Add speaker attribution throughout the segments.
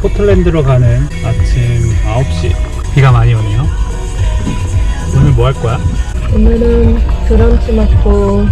Speaker 1: 포틀랜드로 가는 아침 9시 비가 많이 오네요 오늘 뭐 할 거야?
Speaker 2: 오늘은 브런치 먹고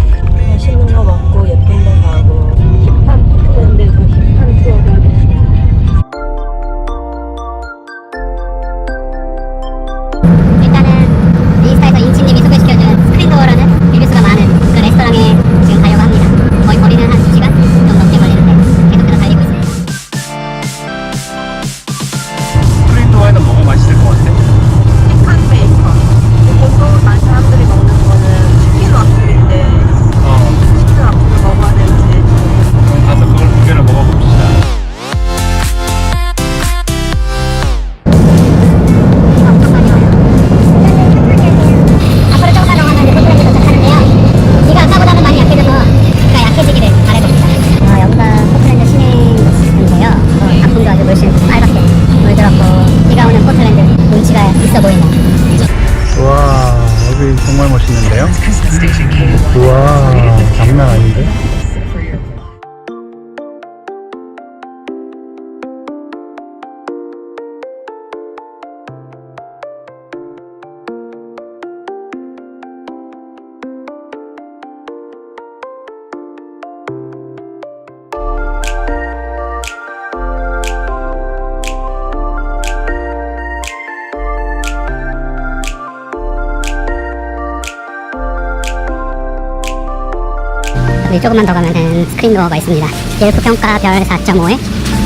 Speaker 3: 네, 조금만 더 가면은 스크린 도어가 있습니다. 옐프 평가 별 4.5에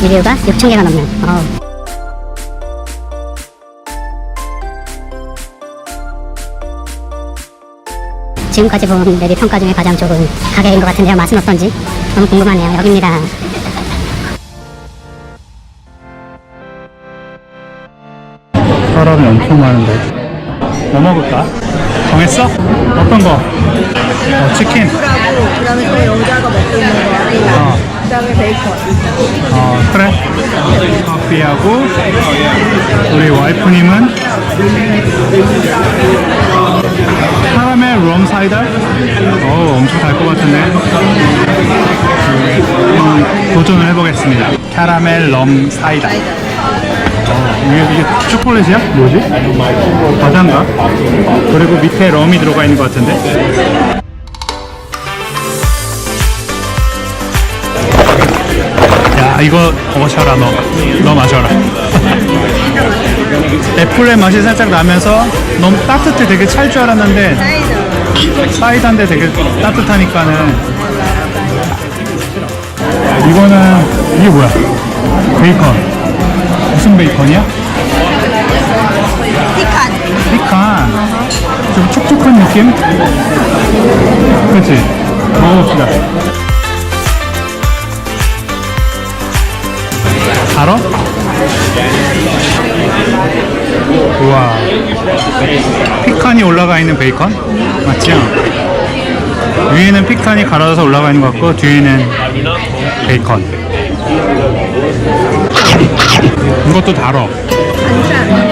Speaker 3: 리뷰가 6,000개가 넘는. 어우. 지금까지 본 레뷰 평가 중에 가장 좋은 가게인 것 같은데요. 맛은 어떤지 너무 궁금하네요. 여기입니다.
Speaker 1: 사람이 엄청 많은데 뭐 먹을까? 정했어? 어떤 거? 어, 치킨
Speaker 2: 그 다음에 또 여자가 먹고 있는 거 하고
Speaker 1: 어,
Speaker 2: 그 다음에 베이컨.
Speaker 1: 어 그래 커피하고 우리 와이프님은 카라멜 럼 사이다? 어우 엄청 달 것 같은데 한번 도전을 해보겠습니다 카라멜 럼 사이다 어, 이게, 이게 초콜릿이야? 뭐지? 과자인가? 그리고 밑에 럼이 들어가 있는 것 같은데 이거 마셔라 너. 너 마셔라. 애플의 맛이 살짝 나면서 너무 따뜻해 되게 찰 줄 알았는데 사이다인데 되게 따뜻하니까는 이거는 이게 뭐야? 베이컨 무슨 베이컨이야?
Speaker 2: 피칸.
Speaker 1: 피칸 좀 촉촉한 느낌? 그렇지 먹어봅시다 달어? 우와 피칸이 올라가 있는 베이컨? 맞죠? 위에는 피칸이 갈아져서 올라가 있는 것 같고 뒤에는 베이컨 이것도 달어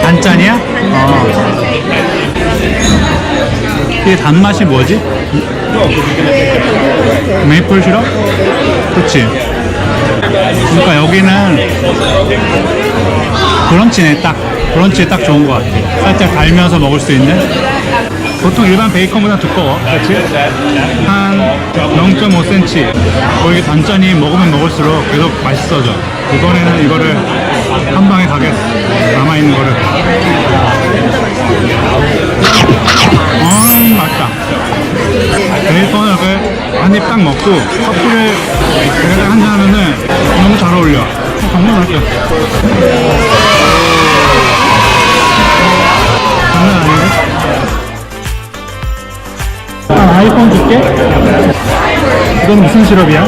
Speaker 1: 단짠이야? 어. 이게 단맛이 뭐지? 메이플 시럽? 그치? 그러니까 여기는 브런치네 딱. 브런치에 딱 좋은 것 같아 살짝 달면서 먹을 수 있는? 보통 일반 베이컨보다 두꺼워. 그치? 한 0.5cm 뭐 이게 단짠이 먹으면 먹을수록 계속 맛있어져. 이번에는 이거를 한 방에 가게 남아있는 거를. 음 맛있다 이렇게 한 입 딱 먹고 커피를 이렇게 한잔 하면은 너무 잘 어울려. 어, 정말 맛있어 장난 아닌데? 한 아이폰 줄게. 이건 무슨 시럽이야?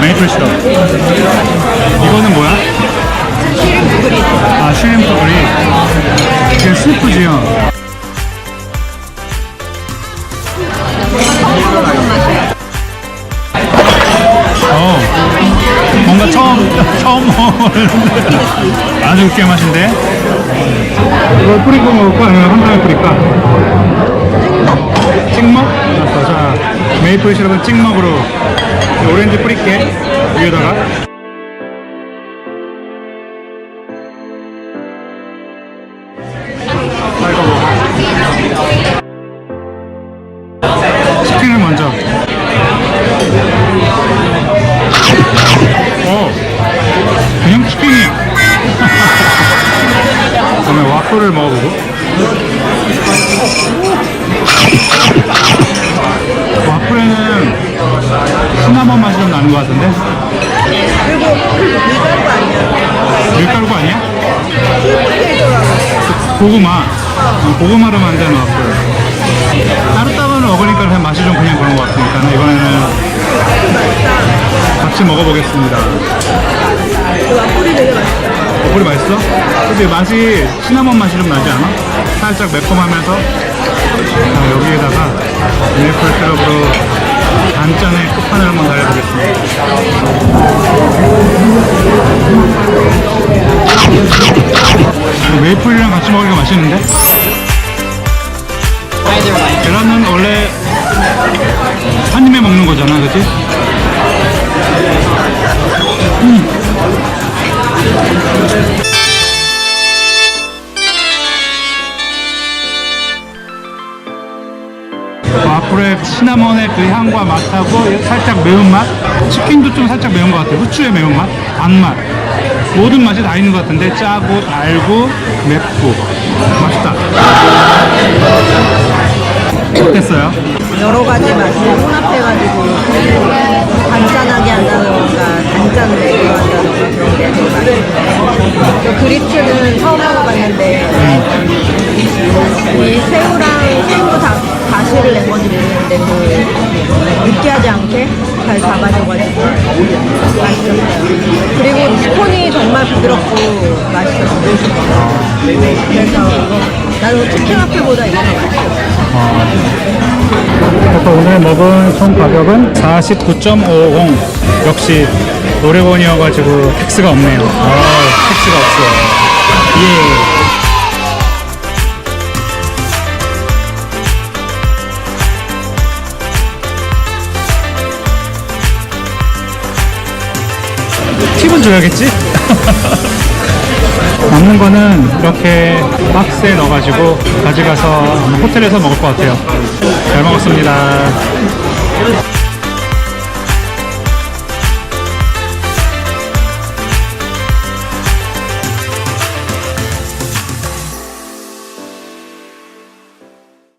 Speaker 1: 메이플 시럽. 이거는 뭐야? 아 슈림프 그린 이게 스프지요 어 뭔가 처음 처음 먹는 아주 웃겨 맛인데? 이걸 뿌리고 먹을까 아니면 한 방에 뿌릴까? 찍먹? 알았어 자 메이플 시럽은 찍먹으로 이 오렌지 뿌릴게. 위에다가 먼저 어 그냥 치킨이야 그다음에 와플을 먹어보고 와플에는 시나몬 맛이 좀 나는 것 같은데?
Speaker 2: 그리고 밀가루 아니야.
Speaker 1: 밀가루가 아니야? 고구마 어, 고구마로 만든 와플 같이 먹어보겠습니다
Speaker 2: 그 와플이 되게 맛있어.
Speaker 1: 어플이 맛있어? 근데 맛이 시나몬 맛이 좀 나지 않아? 살짝 매콤하면서 자, 여기에다가 메이플 시럽으로 단짠의 끝판을 한번 달려보겠습니다 메이플이랑 같이 먹으니까 맛있는데? 계란은 원래 한 입에 먹는 거잖아 그치? 와플의 시나몬의 그 향과 맛하고 살짝 매운맛? 치킨도 좀 살짝 매운 것 같아요. 후추의 매운맛? 단맛. 모든 맛이 다 있는 것 같은데 짜고 달고 맵고. 맛있다. 어땠어요?
Speaker 2: 여러 가지 맛이 혼합해가지고 단짠하게 한다던가 단짠으로 들어간다던가 그런 게 되게 맛있어요. 저 그리츠는 처음 먹어봤는데 이 새우랑 새우 다, 다시를 낸 건지 모르겠는데 그 느끼하지 않게 잘 잡아줘가지고 맛있었어요. 그리고 스콘이 정말 부드럽고 맛있었어요. 그래서 나도 치킨 와플보다 이거 더 맛있었어.
Speaker 1: 그래서 오늘 먹은 총 가격은 49.50 역시 오레곤이어가지고 텍스가 없네요 아 텍스가 없어요 예 팁은 줘야겠지? 남는 거는 이렇게 박스에 넣어가지고 가져가서 호텔에서 먹을 것 같아요. 잘 먹었습니다.